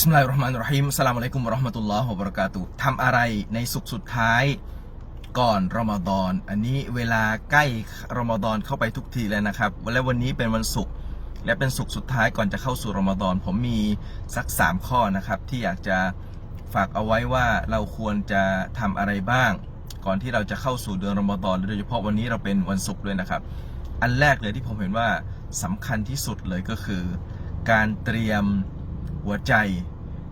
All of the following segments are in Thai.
บิสมิลลาฮิรเราะห์มานิรเราะฮีมสลามอะลัยกุมวะเราะห์มะตุลลอฮ์วะบะเราะกาตุทำอะไรในสุขสุดท้ายก่อนรอมฎอน อันนี้เวลาใกล้รอมฎอนเข้าไปทุกทีแล้วนะครับและวันนี้เป็นวันศุกร์และเป็นศุกร์สุดท้ายก่อนจะเข้าสู่รอมฎอน ผมมีสักสามข้อนะครับ ที่อยากจะฝากเอาไว้ว่าเราควรจะทำอะไรบ้าง ก่อนที่เราจะเข้าสู่เดือนรอมฎอนโดยเฉพาะวันนี้เราเป็นวันศุกร์ด้วยนะครับ อันแรกเลยที่ผมเห็นว่าสำคัญที่สุดเลยก็คือ การเตรียม หัวใจ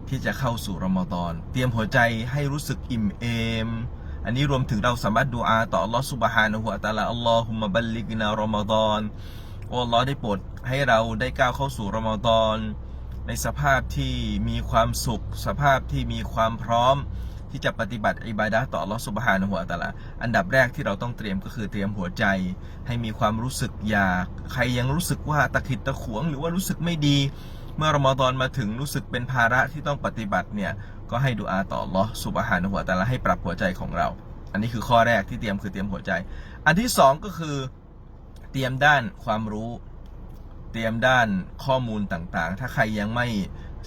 ที่จะเข้าสู่รอมฎอน เตรียมหัวใจให้รู้สึกอิ่มเอม อันนี้รวมถึงเราสามารถดูอาต่ออัลลอฮ์สุบฮานะฮูวะตะอาลาอัลลอฮุมะบัลลิกนารอมฎอนโอ้อัลลอฮ์ได้โปรดให้เราได้ก้าวเข้าสู่รอมฎอนในสภาพที่มีความสุข สภาพที่มีความพร้อม ที่จะปฏิบัติอิบาดะต่อลอสุบฮานะฮูวตะอาลาอันดับแรกที่เราต้องเตรียมก็คือเตรียมหัวใจ ให้มีความรู้สึกอยาก ใครยังรู้สึกว่าตะขิดตะขวง หรือว่ารู้สึกไม่ดี เมื่อรอมฎอนมาถึงรู้สึกเป็นภาระที่ต้องปฏิบัติเนี่ยก็ให้ดูอาต่อลอสุบฮานะฮูวะตะอาลาให้ปรับหัวใจของเรา อันนี้คือข้อแรกที่เตรียมคือเตรียมหัวใจ อันที่สองก็คือเตรียมด้านความรู้ เตรียมด้านข้อมูลต่างๆ ถ้าใครยังไม่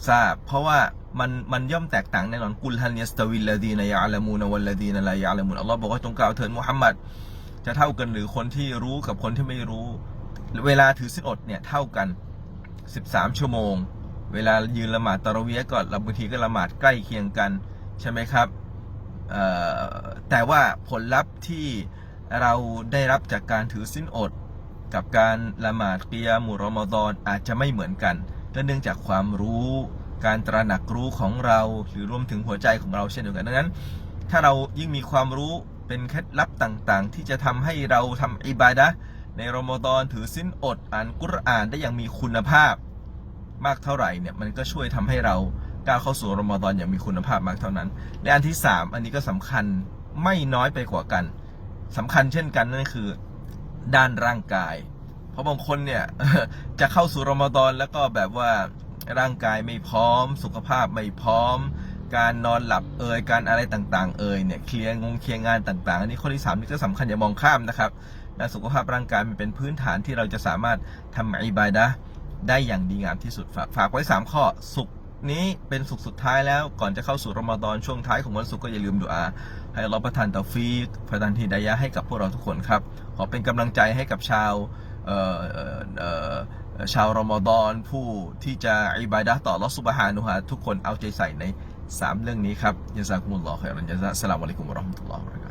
ทราบ เพราะว่ามันมันย่อมแตกต่างแน่นอนกุลฮันยัสตวิลลดีนยาละมูนวัลลดีนลายาละมูนอัลลอฮ์บอกว่าจงกล่าวเถิดมุฮัมมัดจะเท่ากันหรือคนที่รู้กับคนที่ไม่รู้ เวลาถือสินอดเนี่ยเท่ากัน 13 ชั่วโมง เวลายืนละหมาดตะระเวียห์ก็บางทีก็ละหมาดใกล้เคียงกันใช่ไหมครับแต่ว่าผลลัพธ์ที่เราได้รับจากการถือสินอด กับการละหมาดเกียามุรอมฎอนอาจจะไม่เหมือนกันก็เนื่องจากความรู้การตระหนักรู้ของเรา หรือรวมถึงหัวใจของเราเช่นเดียวกันดังนั้น ถ้าเรายิ่งมีความรู้เป็นเคล็ดลับต่างๆ ที่จะทำให้เราทำอิบาดะห์ ในรอมฎอนถือสิ้นอดอ่านกุรอานได้อย่างมีคุณภาพมากเท่าไหร่เนี่ยมันก็ช่วยทำให้เราก้าวเข้าสู่รอมฎอนอย่างมีคุณภาพมากเท่านั้น และอันที่สามอันนี้ก็สำคัญไม่น้อยไปกว่ากันสำคัญเช่นกันนั่นคือด้านร่างกาย เพราะบางคนเนี่ยจะเข้าสู่รอมฎอนแล้วก็แบบว่าร่างกายไม่พร้อม สุขภาพไม่พร้อม การนอนหลับเอ่ยการอะไรต่าง ๆ เอ่ยเนี่ยเคลียร์งงเคลียร์งานต่างๆ อันนี้ข้อที่สามนี่ก็สำคัญอย่ามองข้ามนะครับ และสุขภาพร่างกายมันเป็นพื้นฐานที่เราจะสามารถทำอิบาดะได้อย่างดีงามที่สุดฝากฝากไว้สามข้อสุขนี้เป็นสุขสุดท้ายแล้วก่อนจะเข้าสู่รอมฎอนช่วงท้ายของวันศุกร์ก็อย่าลืมดูอาให้เราประทานตาฟีกประทานฮิดายะให้กับพวกเราทุกคนครับ ขอเป็นกำลังใจให้กับชาวชาวรอมฎอนผู้ที่จะอิบาดะต่ออัลลอฮ์ซุบฮานุฮะทุกคนเอาใจใส่ใน 3 เรื่องนี้ครับยะซากุมุลลอฮ์ขอยรันยะซาสลามุอะลัยกุมวะเราะห์มะตุลลอฮ์วะบะเราะกาตุฮ์